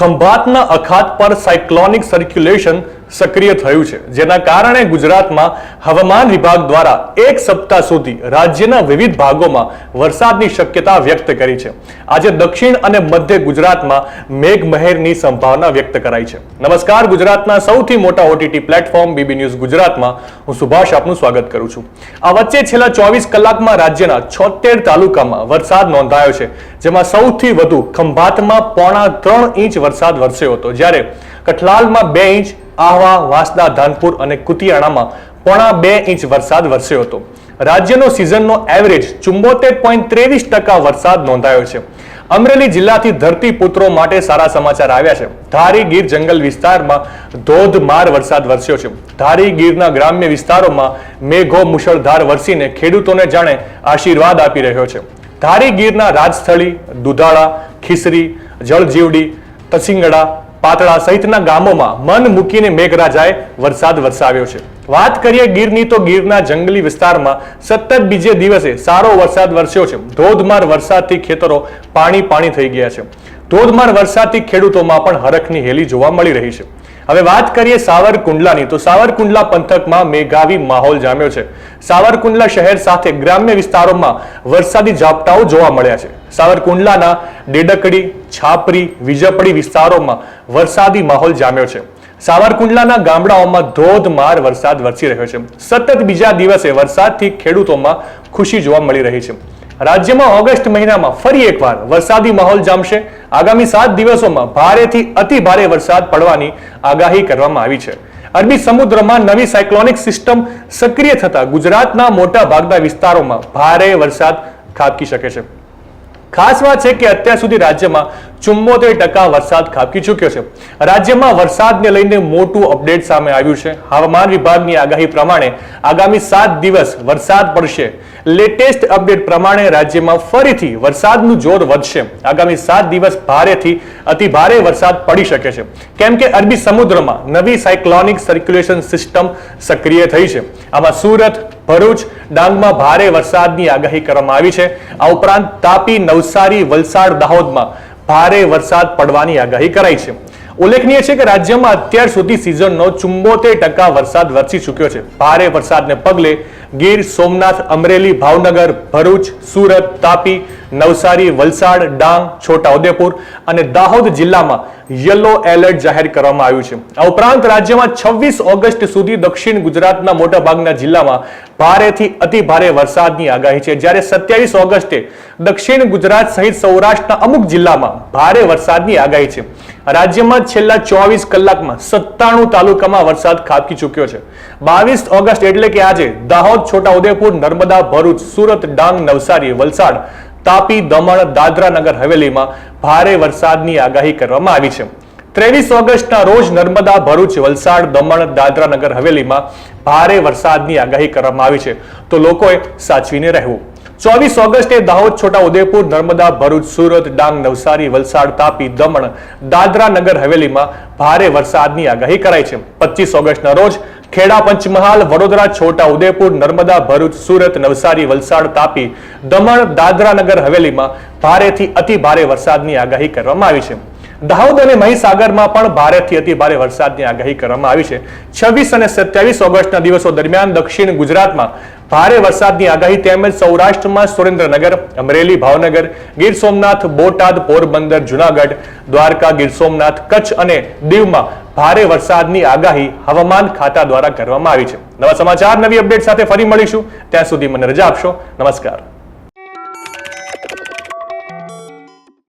ખંભાતના અખાત પર cyclonic circulation સક્રિય થયું છે. જેના કારણે ગુજરાતમાં હવામાન વિભાગ દ્વારા એક સપ્તાહ સુધી રાજ્યના વિવિધ ભાગોમાં વરસાદની શક્યતા વ્યક્ત કરી છે. આજે દક્ષિણ અને મધ્ય ગુજરાતમાં મેઘમહેરની સંભાવના વ્યક્ત કરાઈ છે. નમસ્કાર, ગુજરાતના સૌથી મોટા ઓટીટી પ્લેટફોર્મ બીબી ન્યૂઝ ગુજરાતમાં હું સુભાષ આપનું સ્વાગત કરું છું. આ વચ્ચે છેલ્લા ચોવીસ કલાકમાં રાજ્યના છોતેર તાલુકામાં વરસાદ નોંધાયો છે, જેમાં સૌથી વધુ ખંભાતમાં પોણા ત્રણ ઇંચ વરસાદ વરસ્યો હતો. જ્યારે કઠલાલમાં બે ઇંચ આહવા, વાંસદા, ધાનપુર અને કુતિયાણામાં પોણા બે ઇંચ વરસાદ વરસ્યો હતો. રાજ્યનો સિઝનનો એવરેજ ચુંબોતેર પોઈન્ટ ત્રેવીસ ટકા વરસાદ નોંધાયો છે. અમરેલી જિલ્લાથી ધરતીપુત્રો માટે સારા સમાચાર આવ્યા છે. ધારી ગીર જંગલ વિસ્તારમાં ધોધમાર વરસાદ વરસ્યો છે. ધારી ગીરના ગ્રામ્ય વિસ્તારોમાં મેઘો મુશળધાર વરસીને ખેડૂતોને જાણે આશીર્વાદ આપી રહ્યો છે. ધારી ગીરના રાજસ્થળી, દુધાળા, ખીસરી, જળજીવડી, તસિંગડા પાતળા સહિતના ગામોમાં મન મૂકીને મેઘરાજાએ વરસાદ વરસાવ્યો છે. વાત કરીએ ગીરની તો ગીરના જંગલી વિસ્તારમાં સતત બીજે દિવસે સારો વરસાદ વરસ્યો છે. ધોધમાર વરસાદથી ખેતરો પાણી પાણી થઈ ગયા છે. ધોધમાર વરસાદથી ખેડૂતોમાં પણ હરખની હેલી જોવા મળી રહી છે. હવે વાત કરીએ સાવરકુંડલાની. તો સાવરકુંડલા પંથકમાં મેઘાવી માહોલ જામ્યો છે. સાવરકુંડલા શહેર સાથે ગ્રામ્ય વિસ્તારોમાં વરસાદી ઝાપટાઓ જોવા મળ્યા છે. સાવરકુંડલાના ડેડકડી છાપરી, વિજપડી વિસ્તારોમાં વરસાદી માહોલ જામ્યો છે. સાવરકુંડલાના ગામડાઓમાં ધોધમાર વરસાદ વરસી રહ્યો છે. સતત બીજા દિવસે વરસાદથી ખેડૂતોમાં ખુશી જોવા મળી રહી છે. રાજ્યમાં ઓગસ્ટ મહિનામાં ફરી એકવાર વરસાદી માહોલ જામશે. આગામી સાત દિવસોમાં ભારેથી અતિ ભારે વરસાદ પડવાની આગાહી કરવામાં આવી છે. અરબી સમુદ્રમાં નવી સાયક્લોનિક સિસ્ટમ સક્રિય થતા ગુજરાતના મોટા ભાગના વિસ્તારોમાં ભારે વરસાદ ખાબકી શકે છે. ખાસ વાત છે કે અત્યાર સુધી રાજ્યમાં ચુમ્મોતેર ટકા વરસાદ ખાબકી ચૂક્યો છે. રાજ્યમાં વરસાદને લઈને મોટું અપડેટ સામે આવ્યું છે. હવામાન વિભાગની આગાહી પ્રમાણે આગામી સાત દિવસ વરસાદ પડશે. લેટેસ્ટ અપડેટ પ્રમાણે રાજ્યમાં ફરીથી વરસાદનું જોર વધશે. આગામી સાત દિવસ ભારેથી અતિ ભારે વરસાદ પડી શકે છે. કેમ કે અરબી સમુદ્રમાં નવી સાયક્લોનિક સર્ક્યુલેશન સિસ્ટમ સક્રિય થઈ છે. આમાં સુરત ભરૂચ ડાંગમાં ભારે વરસાદની આગાહી કરવામાં આવી છે. આ ઉપરાંત તાપી, નવસારી, વલસાડ, દાહોદમાં ભારે વરસાદ પડવાની આગાહી કરાઈ છે. ઉલ્લેખનીય છે કે રાજ્યમાં અત્યાર સુધી સિઝનનો ચુંબોતેર ટકા વરસાદ વરસી ચૂક્યો છે. ભારે વરસાદને પગલે ગીર સોમનાથ, અમરેલી, ભાવનગર, ભરૂચ, સુરત, તાપી, નવસારી, વલસાડ, ડાંગ, છોટાઉદેપુર અને દાહોદ જિલ્લામાં યલો એલર્ટ જાહેર કરવામાં આવ્યું છે. આ ઉપરાંત રાજ્યમાં છવ્વીસ ઓગસ્ટ સુધી દક્ષિણ ગુજરાતના મોટાભાગના જિલ્લામાં ભારેથી અતિ ભારે વરસાદની આગાહી છે. જ્યારે સત્યાવીસ ઓગસ્ટે દક્ષિણ ગુજરાત સહિત સૌરાષ્ટ્રના અમુક જિલ્લામાં ભારે વરસાદની આગાહી છે. રાજ્યમાં છેલ્લા ચોવીસ કલાકમાં સત્તાણું તાલુકામાં વરસાદ ખાબકી ચૂક્યો છે. બાવીસ ઓગસ્ટ એટલે કે આજે દાહોદ છોટાઉદેપુર, નર્મદા, ભરૂચ, સુરત, ડાંગ, નવસારી, વલસાડ, તાપી, દમણ, દાદરા નગર હવેલીમાં ભારે વરસાદની આગાહી કરવામાં આવી છે. ત્રેવીસ ઓગસ્ટના રોજ નર્મદા, ભરૂચ, વલસાડ, દમણ, દાદરા નગર હવેલીમાં ભારે વરસાદની આગાહી કરવામાં આવી છે. તો લોકોએ સાચવીને રહેવું. ચોવીસ ઓગસ્ટે દાહોદ છોટા ઉદેપુર નર્મદા, ભરૂચ, સુરત, ડાંગ, નવસારી, વલસાડ, તાપી, દમણ, દાદરા નગર હવેલીમાં ભારે વરસાદની આગાહી કરાઈ છે. પચીસ ઓગસ્ટના રોજ ખેડા પંચમહાલ, વડોદરા છોટા ઉદેપુર નર્મદા, ભરૂચ, સુરત, નવસારી, વલસાડ, તાપી, દમણ, દાદરા નગર હવેલીમાં ભારેથી અતિ ભારે વરસાદની આગાહી કરવામાં આવી છે. દાહોદ અને મહીસાગરમાં પણ ભારેથી અતિ ભારે વરસાદની આગાહી કરવામાં આવી છે. છવ્વીસ અને સત્યાવીસ ઓગસ્ટના દિવસો દરમિયાન દક્ષિણ ગુજરાતમાં ભારે વરસાદની આગાહી તેમજ સૌરાષ્ટ્રમાં સુરેન્દ્રનગર, અમરેલી, ભાવનગર, ગીર સોમનાથ, બોટાદ, પોરબંદર, જુનાગઢ, દ્વારકા, ગીર સોમનાથ, કચ્છ અને દીવમાં ભારે વરસાદની આગાહી હવામાન ખાતા દ્વારા કરવામાં આવી છે. નવા સમાચાર, નવી અપડેટ સાથે ફરી મળીશું. ત્યાં સુધી મને રજા આપશો. નમસ્કાર.